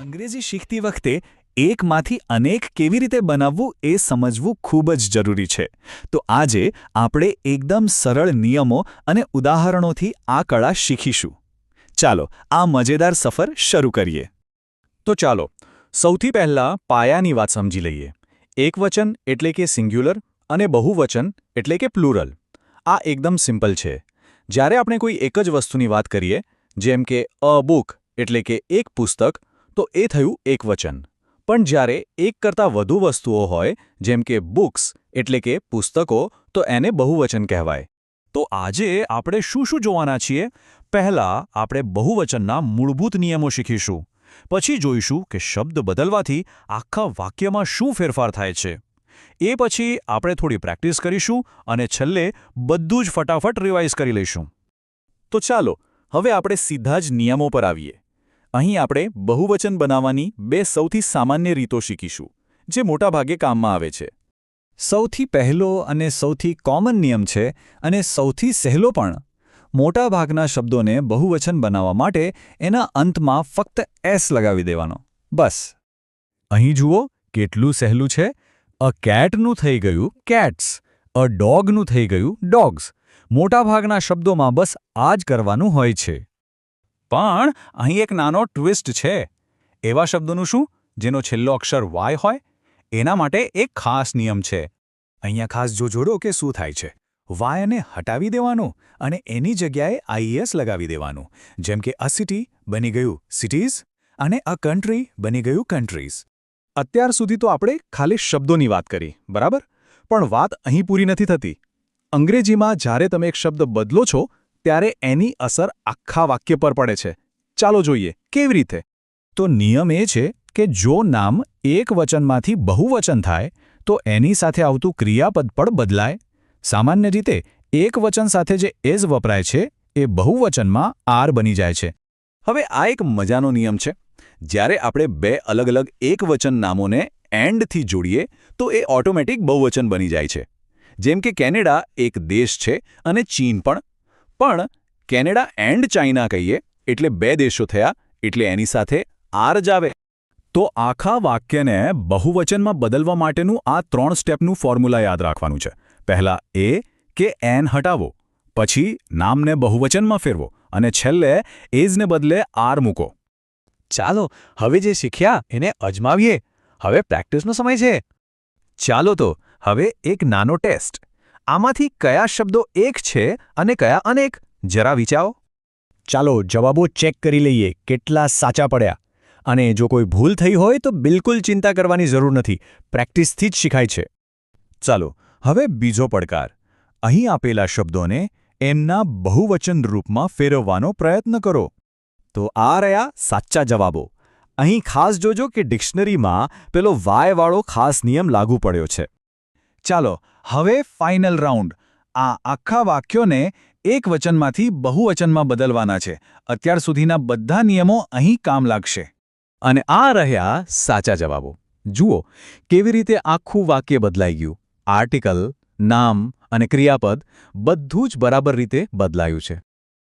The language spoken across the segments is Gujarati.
અંગ્રેજી શીખતી વખતે એકમાંથી અનેક કેવી રીતે બનાવવું એ સમજવું ખૂબ જ જરૂરી છે. તો આજે આપણે એકદમ સરળ નિયમો અને ઉદાહરણોથી આ કળા શીખીશું. ચાલો, આ મજેદાર સફર શરૂ કરીએ. તો ચાલો, સૌથી પહેલાં પાયાની વાત સમજી લઈએ. એકવચન એટલે કે સિંગ્યુલર અને બહુવચન એટલે કે પ્લુરલ. આ એકદમ સિમ્પલ છે. જ્યારે આપણે કોઈ એક જ વસ્તુની વાત કરીએ, જેમ કે અ બુક એટલે કે એક પુસ્તક તો એ થયું એકવચન પણ જ્યારે એક કરતાં વધુ વસ્તુઓ હોય, જેમ કે બુક્સ, એટલે કે પુસ્તકો, તો એને બહુવચન કહેવાય. તો આજે આપણે શું શું જોવાના છીએ? પહેલા આપણે બહુવચનના મૂળભૂત નિયમો શીખીશું. પછી જોઈશું કે શબ્દ બદલવાથી આખા વાક્યમાં શું ફેરફાર થાય છે. એ પછી આપણે થોડી પ્રેક્ટિસ કરીશું અને છેલ્લે બધું જ ફટાફટ રિવાઇઝ કરી લઈશું. તો ચાલો, હવે આપણે સીધા જ નિયમો પર આવીએ. અહીં આપણે બહુવચન બનાવવાની બે સૌથી સામાન્ય રીતો શીખીશું, જે મોટાભાગે કામમાં આવે છે. સૌથી પહેલો અને સૌથી કોમન નિયમ છે અને સૌથી સહેલો પણ. મોટાભાગના શબ્દોને બહુવચન બનાવવા માટે એના અંતમાં ફક્ત એસ લગાવી દેવાનો. બસ. અહીં જુઓ, કેટલું સહેલું છે. અ કેટનું થઈ ગયું કેટ્સ અ ડોગનું થઈ ગયું ડોગ્સ મોટાભાગના શબ્દોમાં બસ આ જ કરવાનું હોય છે. પણ અહીં એક નાનો ટ્વિસ્ટ છે. એવા શબ્દોનું શું? જેનો છેલ્લો અક્ષર વાય હોય? એના માટે એક ખાસ નિયમ છે. અહીંયા ખાસ જો જોડો કે શું થાય છે. વાયને હટાવી દેવાનું અને એની જગ્યાએ આઈએસ લગાવી દેવાનું. જેમ કે અ સિટી બની ગયું સિટીઝ અને અ કન્ટ્રી બની ગયું કન્ટ્રીઝ અત્યાર સુધી તો આપણે ખાલી શબ્દોની વાત કરી, બરાબર? પણ વાત અહીં પૂરી નથી થતી. અંગ્રેજીમાં જ્યારે તમે એક શબ્દ બદલો છો ત્યારે એની અસર આખા વાક્ય પર પડે છે. ચાલો જોઈએ, કેવી રીતે? તો નિયમ એ છે કે જો નામ એક વચનમાંથી બહુવચન થાય, તો એની સાથે આવતું ક્રિયાપદ પણ બદલાય. સામાન્ય રીતે, એક વચન સાથે જે એઝ વપરાય છે, એ બહુવચનમાં આર બની જાય છે. હવે આ એક મજાનો નિયમ છે. જ્યારે આપણે બે અલગ અલગ એકવચન નામોને એન્ડથી જોડીએ, તો એ ઓટોમેટિક બહુવચન બની જાય છે. જેમ કે કેનેડા એક દેશ છે અને ચીન પણ પણ કેનેડા એન્ડ ચાઇના કહીએ, એટલે બે દેશો થયા, એટલે એની સાથે આર જ આવે. તો આખા વાક્યને બહુવચનમાં બદલવા માટેનું આ ત્રણ સ્ટેપનું ફોર્મ્યુલા યાદ રાખવાનું છે. પહેલા એ કે એન હટાવો, પછી નામને બહુવચનમાં ફેરવો, અને છેલ્લે એઝને બદલે આર મૂકો. ચાલો, હવે જે શીખ્યા એને અજમાવીએ. હવે પ્રેક્ટિસનો સમય છે. ચાલો તો, હવે એક નાનો ટેસ્ટ. આમાંથી કયા શબ્દો એક છે અને કયા અનેક? જરા વિચારો. ચાલો જવાબો ચેક કરી લઈએ કેટલા સાચા પડ્યા. અને જો કોઈ ભૂલ થઈ હોય તો બિલકુલ ચિંતા કરવાની જરૂર નથી. પ્રેક્ટિસથી જ શીખાય છે. ચાલો, હવે બીજો પડકાર. અહીં આપેલા શબ્દોને એમના બહુવચન રૂપમાં ફેરવવાનો પ્રયત્ન કરો. તો આ રહ્યા સાચા જવાબો. અહીં ખાસ જોજો કે ડિક્શનરીમાં પેલો વાયવાળો ખાસ નિયમ લાગુ પડ્યો છે. ચાલો હવે ફાઇનલ રાઉન્ડ આ આખા વાક્યોને એક વચનમાંથી બહુવચનમાં બદલવાના છે. અત્યાર સુધીના બધા નિયમો અહીં કામ લાગશે. અને આ રહ્યા સાચા જવાબો. જુઓ, કેવી રીતે આખું વાક્ય બદલાઈ ગયું. આર્ટિકલ, નામ અને ક્રિયાપદ બધું જ બરાબર રીતે બદલાયું છે.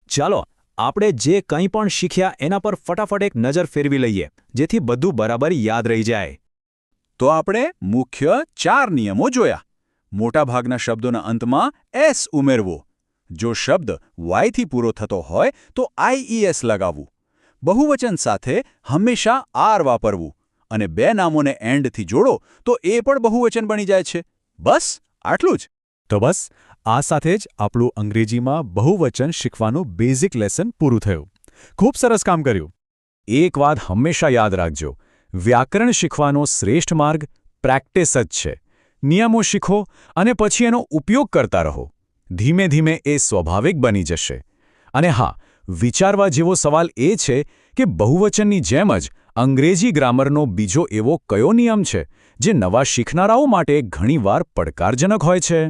ચાલો, આપણે જે કંઈ પણ શીખ્યા એના પર ફટાફટ એક નજર ફેરવી લઈએ, જેથી બધું બરાબર યાદ રહી જાય. તો આપણે મુખ્ય ચાર નિયમો જોયા. મોટાભાગના શબ્દોના અંતમાં એસ ઉમેરવો. જો શબ્દ વાયથી પૂરો થતો હોય, તો આઈઈએસ લગાવવું. બહુવચન સાથે હંમેશા આર વાપરવું. અને બે નામોને એન્ડથી જોડો, તો એ પણ બહુવચન બની જાય છે. બસ, આટલું જ. તો બસ, આ સાથે જ આપણું અંગ્રેજીમાં બહુવચન શીખવાનું બેઝિક લેસન પૂરું થયું. ખૂબ સરસ કામ કર્યું. એક વાત હંમેશા યાદ રાખજો. વ્યાકરણ શીખવાનો શ્રેષ્ઠ માર્ગ પ્રેક્ટિસ જ છે. નિયમો શીખો અને પછી એનો ઉપયોગ કરતા રહો. ધીમે ધીમે એ સ્વાભાવિક બની જશે. અને હા, વિચારવા જેવો સવાલ એ છે કે બહુવચનની જેમ જ અંગ્રેજી ગ્રામરનો બીજો એવો કયો નિયમ છે, જે નવા શીખનારાઓ માટે ઘણીવાર પડકારજનક હોય છે?